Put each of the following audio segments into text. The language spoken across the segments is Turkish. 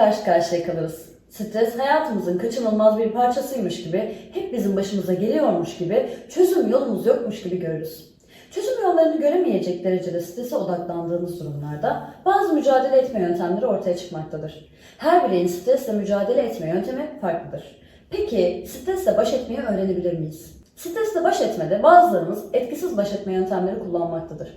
karşı karşıya kalırız. Stres hayatımızın kaçınılmaz bir parçasıymış gibi, hep bizim başımıza geliyormuş gibi, çözüm yolumuz yokmuş gibi görürüz. Çözüm yollarını göremeyecek derecede strese odaklandığımız durumlarda bazı mücadele etme yöntemleri ortaya çıkmaktadır. Her bireyin stresle mücadele etme yöntemi farklıdır. Peki stresle baş etmeyi öğrenebilir miyiz? Stresle baş etmede bazılarımız etkisiz baş etme yöntemleri kullanmaktadır.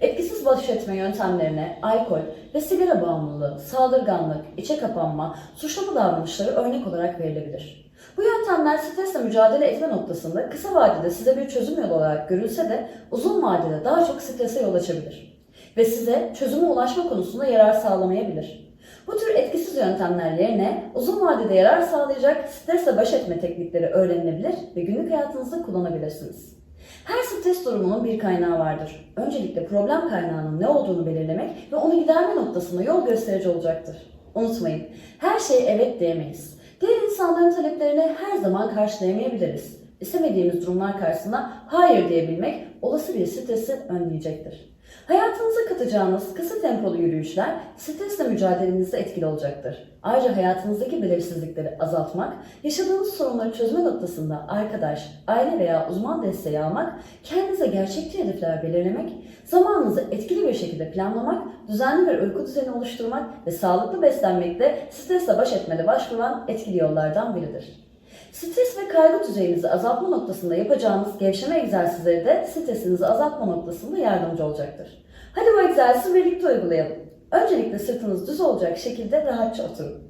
Etkisiz baş etme yöntemlerine alkol ve sigara bağımlılığı, saldırganlık, içe kapanma, suçlama davranışları örnek olarak verilebilir. Bu yöntemler stresle mücadele etme noktasında kısa vadede size bir çözüm yolu olarak görülse de uzun vadede daha çok strese yol açabilir. Ve size çözüme ulaşma konusunda yarar sağlamayabilir. Bu tür etkisiz yöntemler yerine uzun vadede yarar sağlayacak stresle baş etme teknikleri öğrenilebilir ve günlük hayatınızda kullanabilirsiniz. Her stres durumunun bir kaynağı vardır. Öncelikle problem kaynağının ne olduğunu belirlemek ve onu giderme noktasında yol gösterici olacaktır. Unutmayın, her şeye evet diyemeyiz. Diğer insanların taleplerini her zaman karşılayamayabiliriz. İstemediğimiz durumlar karşısında hayır diyebilmek olası bir stresi önleyecektir. Hayatınıza katacağınız kısa tempolu yürüyüşler stresle mücadelenizde etkili olacaktır. Ayrıca hayatınızdaki belirsizlikleri azaltmak, yaşadığınız sorunları çözme noktasında arkadaş, aile veya uzman desteği almak, kendinize gerçekçi hedefler belirlemek, zamanınızı etkili bir şekilde planlamak, düzenli bir uyku düzeni oluşturmak ve sağlıklı beslenmek de stresle baş etmede başvurulan etkili yollardan biridir. Stres ve kaygı düzeyinizi azaltma noktasında yapacağınız gevşeme egzersizleri de stresinizi azaltma noktasında yardımcı olacaktır. Hadi bu egzersizi birlikte uygulayalım. Öncelikle sırtınız düz olacak şekilde rahatça oturun.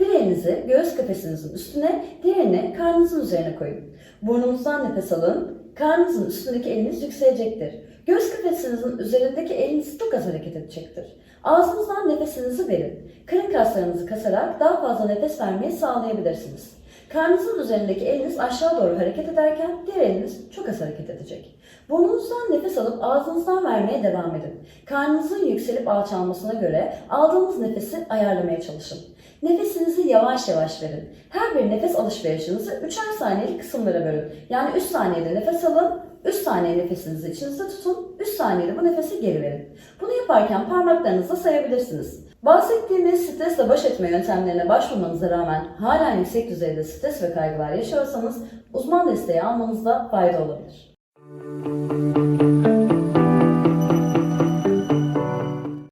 Bir elinizi göğüs kafesinizin üstüne, diğerini karnınızın üzerine koyun. Burnunuzdan nefes alın, karnınızın üstündeki eliniz yükselecektir. Göğüs kafesinizin üzerindeki eliniz çok az hareket edecektir. Ağzınızdan nefesinizi verin. Karın kaslarınızı kasarak daha fazla nefes vermeyi sağlayabilirsiniz. Karnınızın üzerindeki eliniz aşağı doğru hareket ederken diğer eliniz çok az hareket edecek. Burnunuzdan nefes alıp ağzınızdan vermeye devam edin. Karnınızın yükselip alçalmasına göre aldığınız nefesi ayarlamaya çalışın. Nefesinizi yavaş yavaş verin. Her bir nefes alışverişinizi 3'er saniyelik kısımlara bölün. Yani 3 saniyede nefes alın, 3 saniye nefesinizi içinizde tutun, 3 saniyede bu nefesi geri verin. Bunu yaparken parmaklarınızla sayabilirsiniz. Bahsettiğimiz stresle baş etme yöntemlerine başvurmanıza rağmen hala yüksek düzeyde stres ve kaygılar yaşıyorsanız uzman desteği almanızda fayda olabilir.